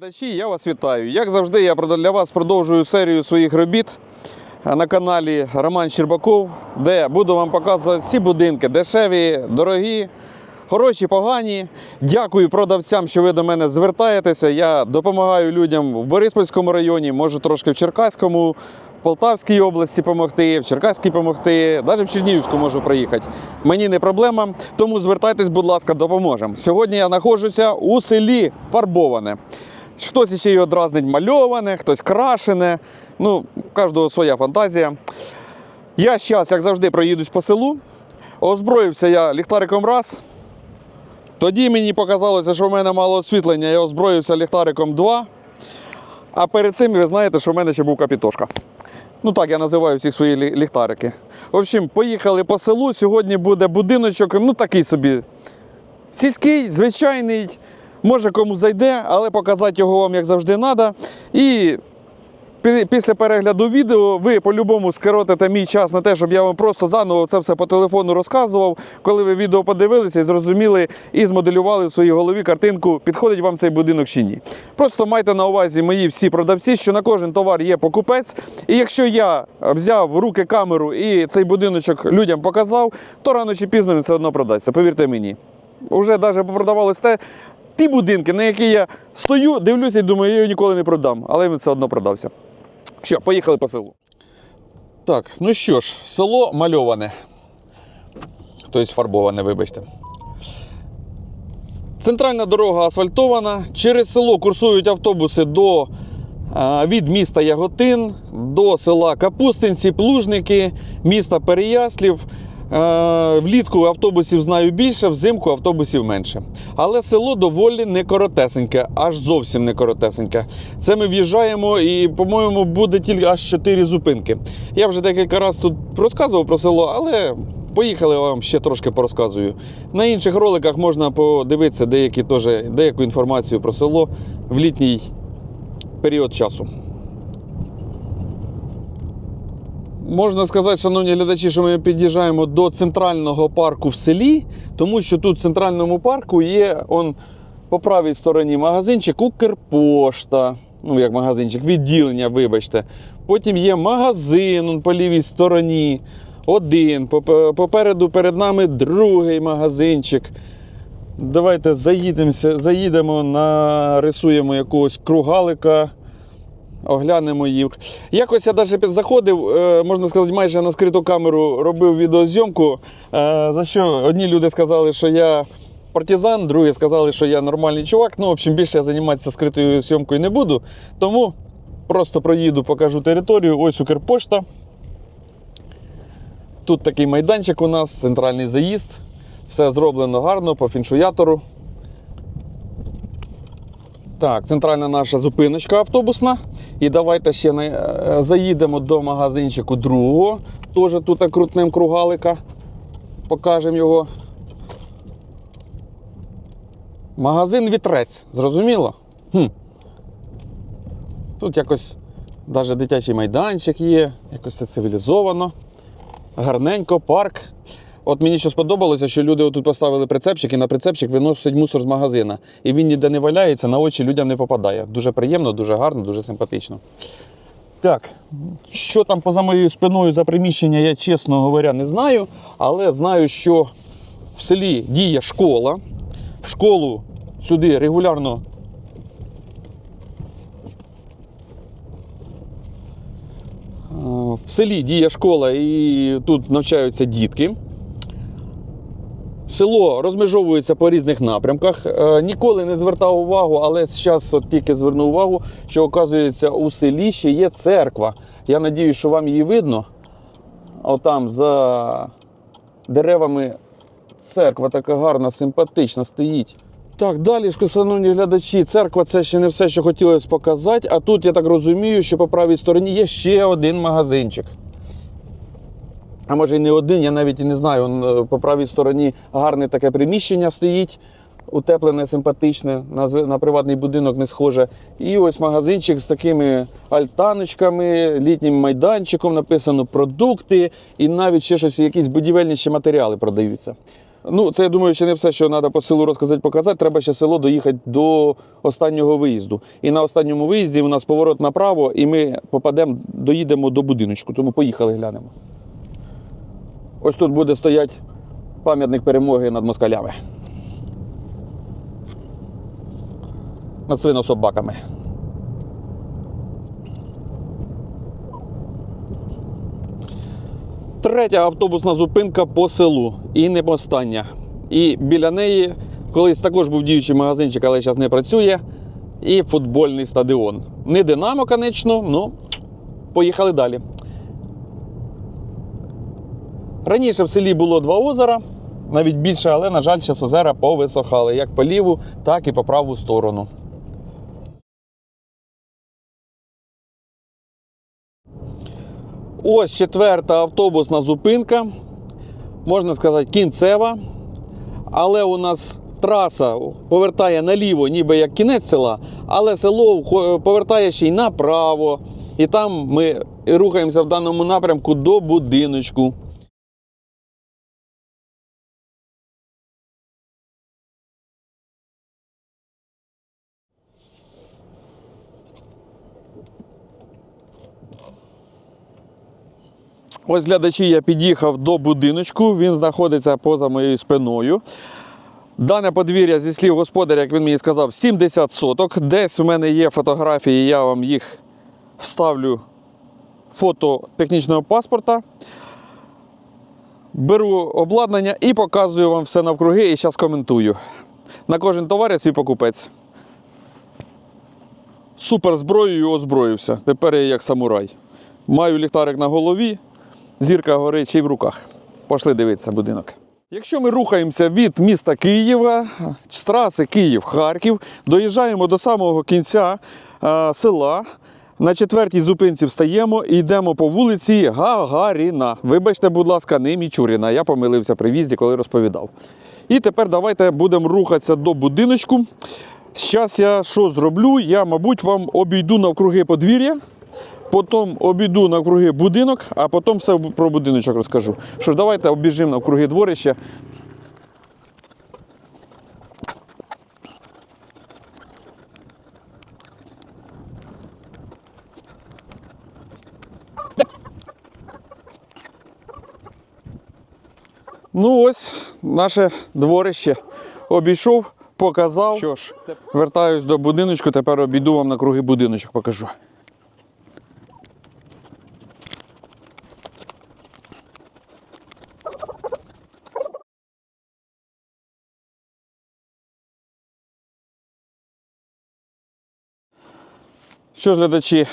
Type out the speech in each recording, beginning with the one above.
Глядачі, я вас вітаю. Як завжди, я для вас продовжую серію своїх робіт на каналі Роман Щербаков, де буду вам показувати всі будинки дешеві, дорогі, хороші, погані. Дякую продавцям, що ви до мене звертаєтеся. Я допомагаю людям в Бориспільському районі, можу трошки в Черкаському, в Полтавській області допомогти, в Черкаській допомогти, навіть в Чернігівську можу приїхати. Мені не проблема, тому звертайтесь, будь ласка, допоможемо. Сьогодні я знаходжуся у селі Фарбоване. Хтось ще його дразнить мальоване, хтось крашене. Ну, у кожного своя фантазія. Я зараз, як завжди, проїдусь по селу. Озброївся я ліхтариком раз. Тоді мені показалося, що в мене мало освітлення, я озброївся ліхтариком 2. А перед цим ви знаєте, що в мене ще був капітошка. Ну так, я називаю всіх свої лі- ліхтарики. В общем, поїхали по селу. Сьогодні буде будиночок, ну такий собі Сільський, звичайний, може кому зайде, але показати його вам як завжди треба. І після перегляду відео ви по-любому скоротите мій час на те, щоб я вам просто заново це все по телефону розказував, коли ви відео подивилися і зрозуміли і змоделювали в своїй голові картинку, підходить вам цей будинок чи ні. Просто майте на увазі мої всі продавці, що на кожен товар є покупець. І якщо я взяв в руки камеру і цей будиночок людям показав, то рано чи пізно він все одно продасться. Повірте мені. Уже навіть продавалось те, ті будинки, на які я стою, дивлюся і думаю, я його ніколи не продам, але він все одно продався. Що, поїхали по селу. Так, ну що ж, село мальоване. Тобто фарбоване, вибачте. Центральна дорога асфальтована. Через село курсують автобуси до, від міста Яготин до села Капустинці, Плужники, міста Переяслів. Е, Влітку автобусів знаю більше, взимку автобусів менше. Але село доволі не коротесеньке, аж зовсім не коротесеньке. Це ми в'їжджаємо і, по-моєму, буде тільки аж 4 зупинки. Я вже декілька разів тут розказував про село, але поїхали вам ще трошки порозказую. На інших роликах можна подивитися деякі теж, деяку інформацію про село в літній період часу. Можна сказати, шановні глядачі, що ми під'їжджаємо до центрального парку в селі, тому що тут в центральному парку є он, по правій стороні магазинчик Укрпошта. Ну, як магазинчик, відділення, вибачте. Потім є магазин он, по лівій стороні. Один. Попереду перед нами другий магазинчик. Давайте заїдемося, заїдемо, нарисуємо якогось кругалика. Оглянемо їх. Якось я навіть заходив, е, можна сказати, майже на скриту камеру робив відеозйомку. е, За що одні люди сказали, що я партизан, другі сказали, що я нормальний чувак. Ну, в общем, більше я займатися скритою зйомкою не буду. Тому просто проїду, покажу територію. Ось Укрпошта. Тут такий майданчик у нас, центральний заїзд. Все зроблено гарно по фіншуятору. Так, центральна наша зупиночка автобусна. І давайте ще на- е, заїдемо до магазинчику другого. Теж тут крутнем кругалика. Покажемо його. Магазин вітрець, зрозуміло? Хм. Тут якось навіть дитячий майданчик є, якось все цивілізовано. Гарненько, парк. От мені що сподобалося, що люди тут поставили прицепчик і на прицепчик виносять мусор з магазина. І він ніде не валяється, на очі людям не попадає. Дуже приємно, дуже гарно, дуже симпатично. Так, що там поза моєю спиною за приміщення, я чесно говоря, не знаю. Але знаю, що в селі діє школа. В школу сюди регулярно Е, В селі діє школа і тут навчаються дітки. Село розмежовується по різних напрямках. Е, Ніколи не звертав увагу, але зараз от тільки звернув увагу, що оказується у селі ще є церква. Я сподіваюся, що вам її видно. Отам за деревами церква така гарна, симпатична стоїть. Так, далі, ж, шановні глядачі, церква це ще не все, що хотілося показати. А тут я так розумію, що по правій стороні є ще один магазинчик. А може і не один, я навіть і не знаю. Он, е, По правій стороні гарне таке приміщення стоїть, утеплене, симпатичне, на, на приватний будинок не схоже. І ось магазинчик з такими альтаночками, літнім майданчиком, написано продукти, і навіть ще щось, якісь будівельні ще матеріали продаються. Ну, це я думаю, ще не все, що треба по селу розказати, показати. Треба ще село доїхати до останнього виїзду. І на останньому виїзді у нас поворот направо, і ми попадемо, доїдемо до будиночку. Тому поїхали глянемо. Ось тут буде стояти пам'ятник перемоги над москалями. Над свинособаками. Третя автобусна зупинка по селу. І не остання. І біля неї колись також був діючий магазинчик, але зараз не працює. І футбольний стадіон. Не Динамо, конечно, ну поїхали далі. Раніше в селі було два озера, навіть більше, але, на жаль, зараз озера повисохали як по ліву, так і по праву сторону. Ось четверта автобусна зупинка, можна сказати, кінцева. Але у нас траса повертає наліво, ніби як кінець села, але село повертає ще й направо. І там ми рухаємося в даному напрямку до будиночку. Ось глядачі, я під'їхав до будиночку, він знаходиться поза моєю спиною. Дане подвір'я, зі слів господаря, як він мені сказав, 70 соток. Десь у мене є фотографії, я вам їх вставлю фото технічного паспорта. Беру обладнання і показую вам все навкруги і зараз коментую. На кожен товар є свій покупець. Супер зброєю озброївся. Тепер я як самурай. Маю ліхтарик на голові, зірка горить ще в руках. Пошли дивитися будинок. Якщо ми рухаємося від міста Києва, з траси Київ-Харків, доїжджаємо до самого кінця е, села. На четвертій зупинці встаємо і йдемо по вулиці Гагаріна. Вибачте, будь ласка, не Мічуріна. Я помилився при в'їзді, коли розповідав. І тепер давайте будемо рухатися до будиночку. Зараз я що зроблю? Я, мабуть, вам обійду навкруги подвір'я, потім обійду навкруги будинок, а потім все про будиночок розкажу. Що ж, давайте обіжимо навкруги дворища. Ну ось наше дворище. Обійшов, показав. Що ж, вертаюсь до будиночку, тепер обійду вам на круги будиночок покажу. Що ж, глядачі,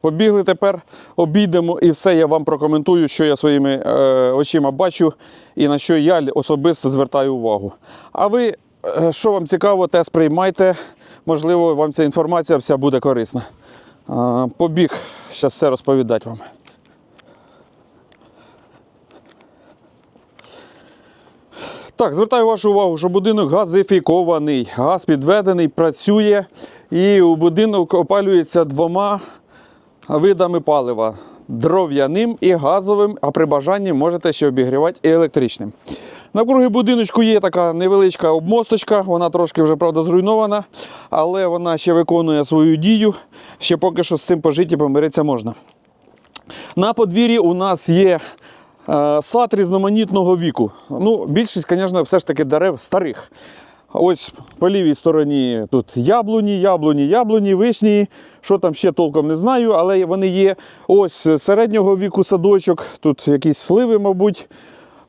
Побігли тепер, обійдемо і все я вам прокоментую, що я своїми е, очима бачу і на що я особисто звертаю увагу. А ви, е, що вам цікаво, те сприймайте. Можливо, вам ця інформація вся буде корисна. Е, побіг зараз все розповідати вам. Так, звертаю вашу увагу, що будинок газифікований. Газ підведений, працює і у будинок опалюється двома видами палива: дров'яним і газовим, а при бажанні можете ще обігрівати і електричним. Навкруги будиночку є така невеличка обмосточка, вона трошки вже правда зруйнована, але вона ще виконує свою дію. Ще поки що з цим пожиті помиритися можна. На подвір'ї у нас є сад різноманітного віку. Ну, більшість, звісно, все ж таки дерев старих. Ось по лівій стороні тут яблуні, яблуні, яблуні, вишні. Що там ще толком не знаю, але вони є. Ось середнього віку садочок, тут якісь сливи, мабуть.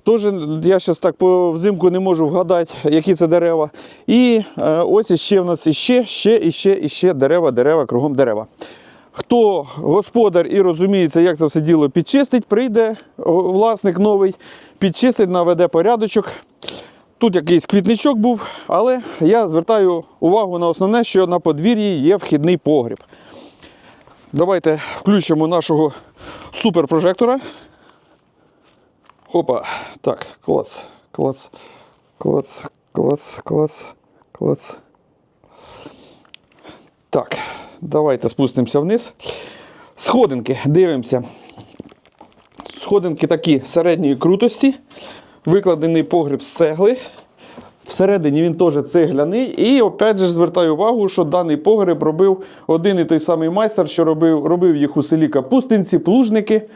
Теж я зараз так по взимку не можу вгадати, які це дерева. І е, ось іще в нас іще, ще, іще, іще дерева, дерева, кругом дерева. Хто господар і розуміється, як це все діло підчистить, прийде власник новий, підчистить, наведе порядочок. Тут якийсь квітничок був, але я звертаю увагу на основне, що на подвір'ї є вхідний погріб. Давайте включимо нашого суперпрожектора. Хопа. Так, клац, клац, клац, клац, клац, клац. Так, давайте спустимося вниз. Сходинки, дивимося. Сходинки такі середньої крутості. Викладений погріб з цегли. Всередині він теж цегляний. І опять же звертаю увагу, що даний погреб робив один і той самий майстер, що робив, робив їх у селі Капустинці, плужники.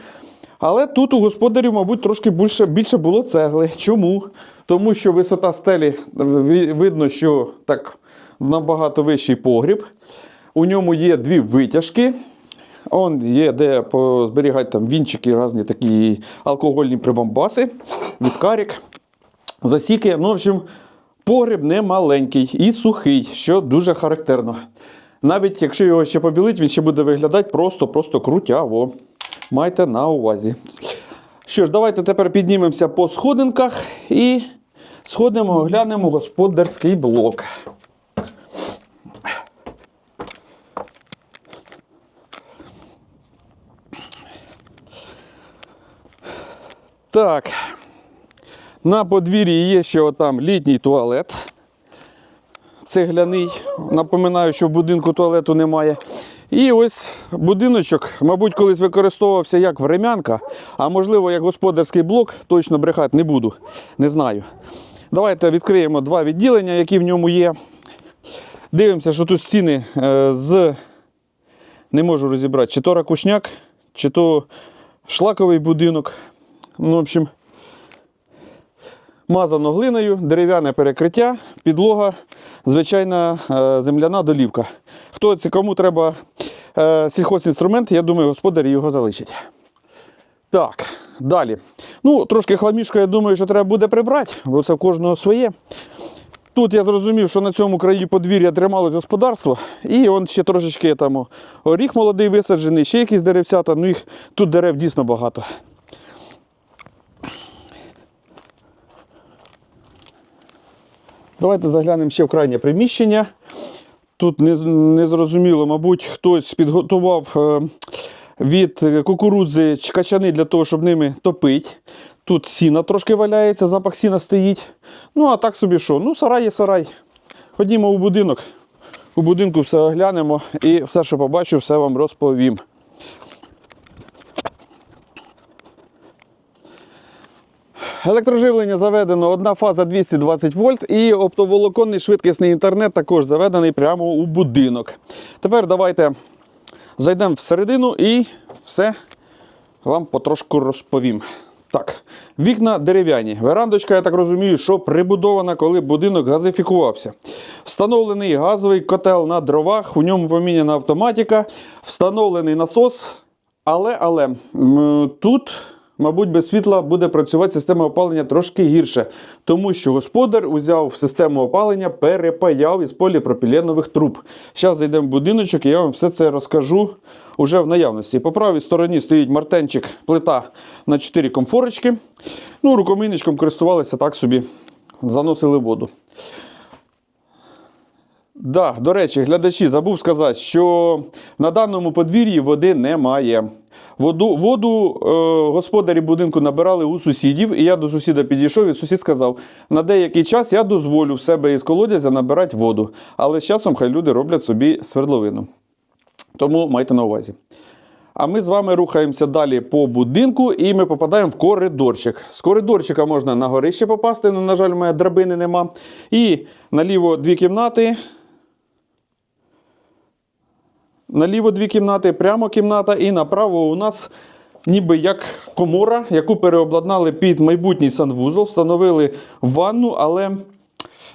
Але тут у господарів, мабуть, трошки більше, більше було цегли. Чому? Тому що висота стелі видно, що так набагато вищий погріб. У ньому є дві витяжки. Он є, де позберігати там вінчики, різні такі алкогольні прибамбаси, віскарик, засіки. Ну, в общем, погріб не маленький і сухий, що дуже характерно. Навіть якщо його ще побілить, він ще буде виглядати просто-просто крутяво. Майте на увазі. Що ж, давайте тепер піднімемося по сходинках і сходимо, оглянемо господарський блок. Так. На подвір'ї є ще отам літній туалет. Цегляний. Напоминаю, що в будинку туалету немає. І ось будиночок, мабуть, колись використовувався як времянка, а можливо, як господарський блок, точно брехати не буду. Не знаю. Давайте відкриємо два відділення, які в ньому є. Дивимося, що тут стіни е, з. Не можу розібрати, чи то ракушняк, чи то шлаковий будинок. Ну, в общем, мазано глиною, дерев'яне перекриття, підлога, звичайна е, земляна долівка. Хто це кому треба е, сільхозінструмент, я думаю, господар його залишить. Так, далі. Ну, трошки хламішка, я думаю, що треба буде прибрати, бо це в кожного своє. Тут я зрозумів, що на цьому краї подвір'я трималось господарство, і он ще трошечки там оріх молодий висаджений, ще якісь деревцята. Ну їх тут дерев дійсно багато. Давайте заглянемо ще в крайнє приміщення. Тут не, не мабуть, хтось підготував е, від кукурудзи качани для того, щоб ними топити. Тут сіна трошки валяється, запах сіна стоїть. Ну, а так собі що? Ну, сарай є сарай. Ходімо у будинок. У будинку все оглянемо і все, що побачу, все вам розповім. Електроживлення заведено одна фаза 220 вольт і оптоволоконний швидкісний інтернет також заведений прямо у будинок. Тепер давайте зайдемо всередину і все вам потрошку розповім. Так, вікна дерев'яні. Верандочка, я так розумію, що прибудована, коли будинок газифікувався. Встановлений газовий котел на дровах, у ньому поміняна автоматика, встановлений насос. Але, але тут, мабуть, без світла буде працювати система опалення трошки гірше, тому що господар узяв систему опалення, перепаяв із поліпропіленових труб. Зараз зайдемо в будиночок і я вам все це розкажу уже в наявності. По правій стороні стоїть мартенчик, плита на 4 комфорочки. Ну, рукомийничком користувалися так собі, заносили воду. Да, до речі, глядачі, забув сказати, що на даному подвір'ї води немає. Воду, воду е, господарі будинку набирали у сусідів, і я до сусіда підійшов, і сусід сказав: на деякий час я дозволю в себе із колодязя набирати воду, але з часом хай люди роблять собі свердловину. Тому майте на увазі. А ми з вами рухаємося далі по будинку і ми попадаємо в коридорчик. З коридорчика можна на горище попасти, але, на жаль, у мене драбини нема. І наліво дві кімнати. Наліво дві кімнати, прямо кімната, і направо у нас ніби як комора, яку переобладнали під майбутній санвузол, встановили ванну, але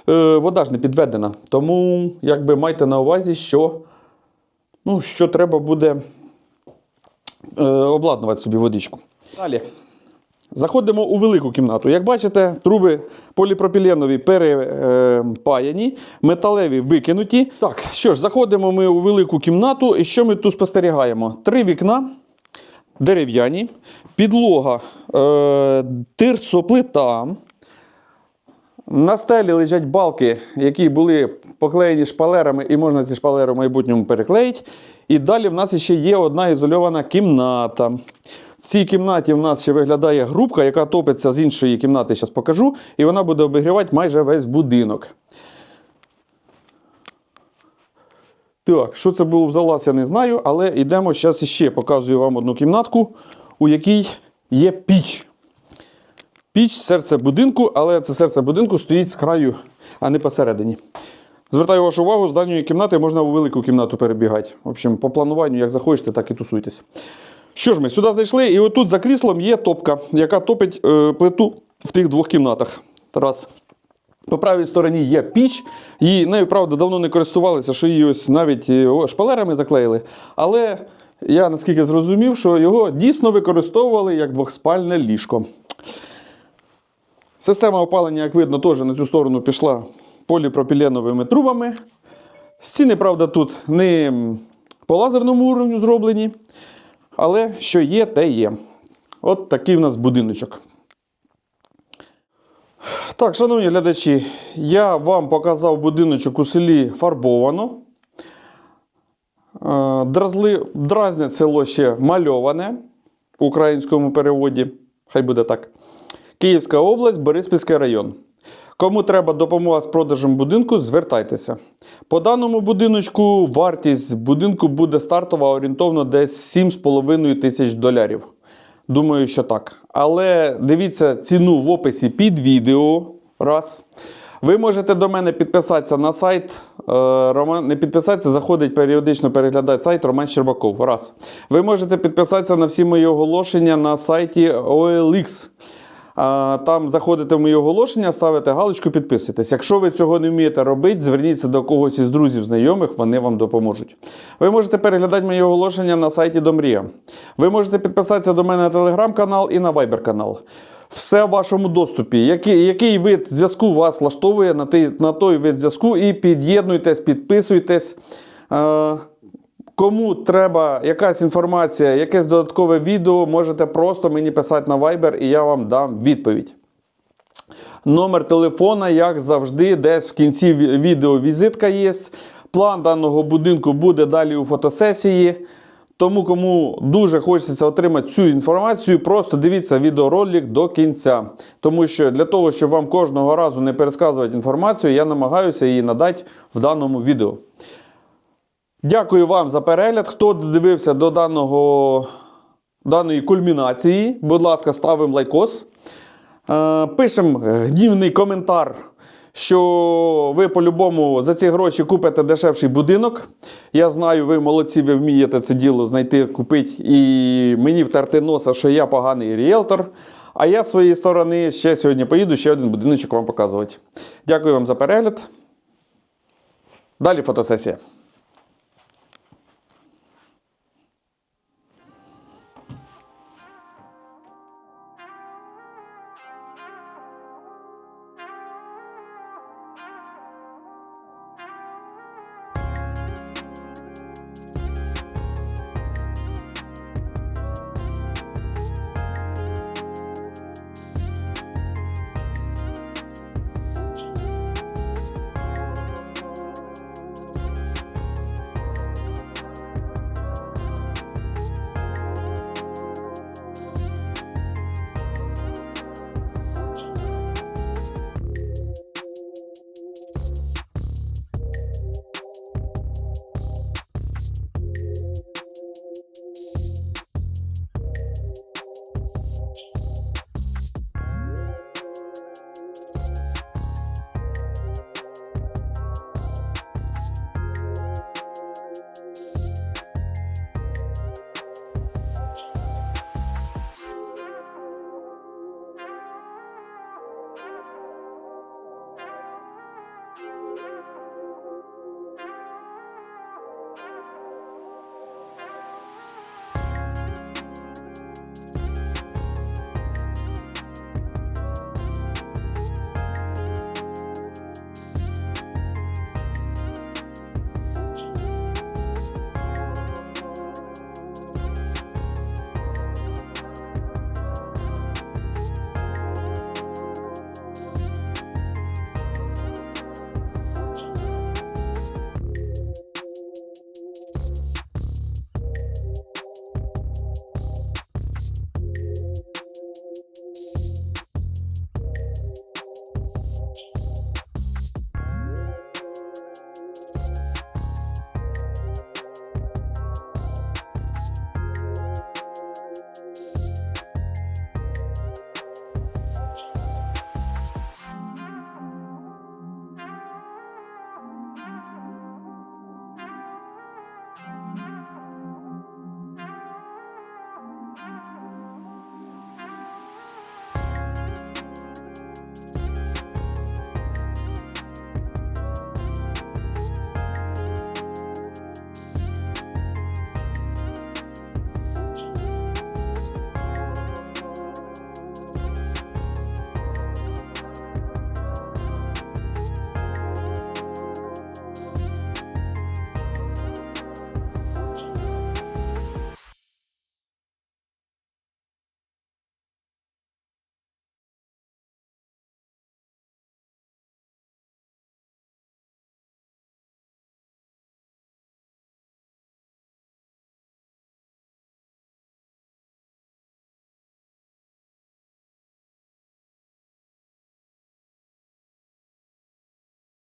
е, вода ж не підведена. Тому якби майте на увазі, що, ну, що треба буде е, обладнувати собі водичку. Далі. Заходимо у велику кімнату. Як бачите, труби поліпропіленові перепаяні, металеві викинуті. Так, що ж, заходимо ми у велику кімнату. І що ми тут спостерігаємо? Три вікна дерев'яні, підлога е, тирсоплита. На стелі лежать балки, які були поклеєні шпалерами, і можна ці шпалери в майбутньому переклеїти. І далі в нас ще є одна ізольована кімната. В цій кімнаті в нас ще виглядає грубка, яка топиться з іншої кімнати, зараз покажу, і вона буде обігрівати майже весь будинок. Так, що це було в залаз, я не знаю, але йдемо зараз ще показую вам одну кімнатку, у якій є піч. Піч серце будинку, але це серце будинку стоїть з краю, а не посередині. Звертаю вашу увагу, з даної кімнати можна у велику кімнату перебігати. В общем, по плануванню, як захочете, так і тусуйтесь. Що ж ми, сюди зайшли, і отут за кріслом є топка, яка топить е, плиту в тих двох кімнатах. Раз. По правій стороні є піч. Її нею, правда, давно не користувалися, що її ось навіть е, шпалерами заклеїли. Але я наскільки зрозумів, що його дійсно використовували як двохспальне ліжко. Система опалення, як видно, теж на цю сторону пішла поліпропіленовими трубами. Стіни, правда, тут не по лазерному уровню зроблені, але що є, те є. От такий в нас будиночок. Так, шановні глядачі, я вам показав будиночок у селі Фарбовано. Е, Дразли, дразнять село ще мальоване в українському переводі. Хай буде так. Київська область, Бориспільський район. Кому треба допомога з продажем будинку, звертайтеся. По даному будиночку вартість будинку буде стартова орієнтовно десь 7,5 тисяч доларів. Думаю, що так. Але дивіться ціну в описі під відео. Раз. Ви можете до мене підписатися на сайт. е, Роман, не підписатися, заходить періодично переглядати сайт Роман Щербаков. Раз. Ви можете підписатися на всі мої оголошення на сайті OLX. Там заходите в мої оголошення, ставите галочку, підписуйтесь. Якщо ви цього не вмієте робити, зверніться до когось із друзів, знайомих, вони вам допоможуть. Ви можете переглядати мої оголошення на сайті Домрія. Ви можете підписатися до мене на телеграм-канал і на вайбер канал. Все в вашому доступі. Який, який вид зв'язку вас влаштовує на, той, на той вид зв'язку, і під'єднуйтесь, підписуйтесь. Е, Кому треба якась інформація, якесь додаткове відео, можете просто мені писати на Viber і я вам дам відповідь. Номер телефона, як завжди, десь в кінці відео візитка є. План даного будинку буде далі у фотосесії. Тому, кому дуже хочеться отримати цю інформацію, просто дивіться відеоролик до кінця. Тому що для того, щоб вам кожного разу не пересказувати інформацію, я намагаюся її надати в даному відео. Дякую вам за перегляд. Хто додивився до даного, даної кульмінації, будь ласка, ставимо лайкос. Е, Пишемо гнівний коментар, що ви по-любому за ці гроші купите дешевший будинок. Я знаю, ви молодці, ви вмієте це діло знайти, купити і мені втерти носа, що я поганий ріелтор. А я з своєї сторони ще сьогодні поїду ще один будиночок вам показувати. Дякую вам за перегляд. Далі фотосесія.